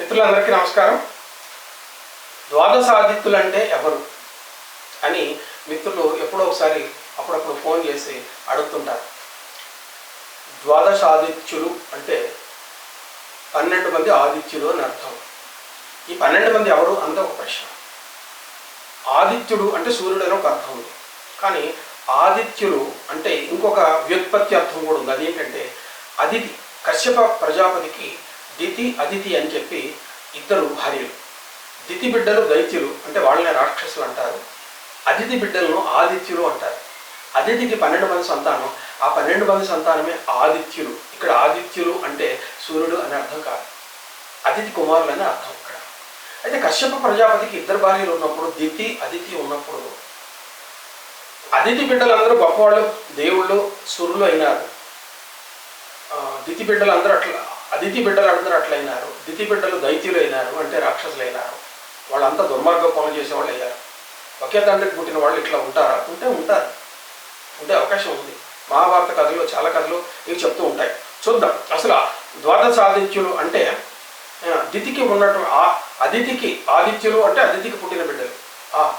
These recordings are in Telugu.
మిత్రులందరికీ నమస్కారం. ద్వాదశాదిత్యులు అంటే ఎవరు అని మిత్రులు ఎప్పుడో ఒకసారి అప్పుడప్పుడు ఫోన్ చేసి అడుగుతుంటారు. ద్వాదశాదిత్యులు అంటే పన్నెండు మంది ఆదిత్యులు అని అర్థం. ఈ పన్నెండు మంది ఎవరు అంత ఒక ప్రశ్న. ఆదిత్యుడు అంటే సూర్యుడు అని ఒక అర్థం ఉంది. కానీ ఆదిత్యులు అంటే ఇంకొక వ్యుత్పత్తి అర్థం కూడా ఉంది. అదేంటంటే అదితి కశ్యప ప్రజాపతికి దితి అదితి అని చెప్పి ఇద్దరు భార్యలు. దితి బిడ్డలు దైత్యులు అంటే వాళ్ళని రాక్షసులు అంటారు. అదితి బిడ్డలను ఆదిత్యులు అంటారు. అదితికి పన్నెండు మంది సంతానం ఆ పన్నెండు మంది సంతానమే ఆదిత్యులు. ఇక్కడ ఆదిత్యులు అంటే సూర్యుడు అని అర్థం కాదు. అదితి కుమారులు అని అర్థం ఇక్కడ. అయితే కశ్యప ప్రజాపతికి ఇద్దరు భార్యలు ఉన్నప్పుడు దితి అదితి ఉన్నప్పుడు అదితి బిడ్డలందరూ గొప్పవాళ్ళు దేవుళ్ళు సూర్యులు అయినారు. దితి బిడ్డలు అందరూ అట్లా అదితి బిడ్డలు అందరూ అట్లయినారు దితి బిడ్డలు దైత్యులు అయినారు అంటే రాక్షసులు అయినారు వాళ్ళంతా దుర్మార్గ పనులు చేసేవాళ్ళు అయ్యారు. ఒకే తండ్రికి పుట్టిన వాళ్ళు ఇట్లా ఉంటారా? ఉంటే ఉంటారు. ఉండే అవకాశం ఉంది. మహాభారత కథలు చాలా కథలు ఇవి చెప్తూ ఉంటాయి. చూద్దాం. అసలు ద్వాదశ ఆదిత్యులు అంటే దితికి ఉన్నట్టు ఆ అదితికి ఆదిత్యులు అంటే అదితికి పుట్టిన బిడ్డలు. ఆ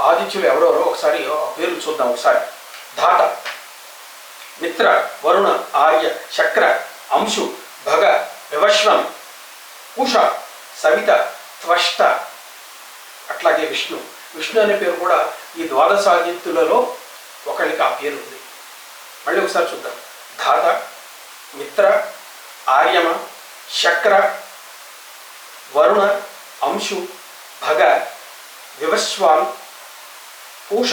ఆదిత్యులు ఎవరెవరో ఒకసారి ఆ పేర్లు చూద్దాం ఒకసారి. ధాత మిత్ర వరుణ ఆర్య శక్ర అంశు భగ వివశ్వం కుష సవిత త్వష్ట. అట్లాగే విష్ణు. విష్ణు అనే పేరు కూడా ఈ ద్వాదశాదిత్యులలో ఒకళ్ళకి ఆ పేరు ఉంది మళ్ళీ ఒకసారి చూద్దాం. ధాత మిత్ర ఆర్యమ శక్ర వరుణ అంశు భగ వివశ్వాన్ పూష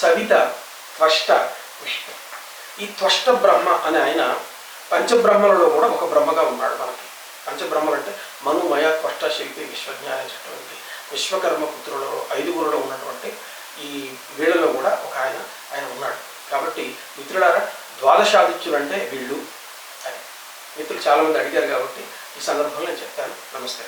సవిత త్వష్ట విష్ణు. ఈ త్వష్ట బ్రహ్మ అనే ఆయన పంచబ్రహ్మలలో కూడా ఒక బ్రహ్మగా ఉన్నాడు మనకి. పంచబ్రహ్మలు అంటే మనుమయ కష్ట శిల్పి విశ్వజ్ఞ అనేటటువంటి విశ్వకర్మ పుత్రులలో ఐదుగురులో ఉన్నటువంటి ఈ వీళ్ళలో కూడా ఒక ఆయన ఆయన ఉన్నాడు. కాబట్టి మిత్రులారా ద్వాదశాదిత్యులు అంటే వీళ్ళు అని. మిత్రులు చాలామంది అడిగారు కాబట్టి ఈ సందర్భంలో నేను చెప్తాను. నమస్తే.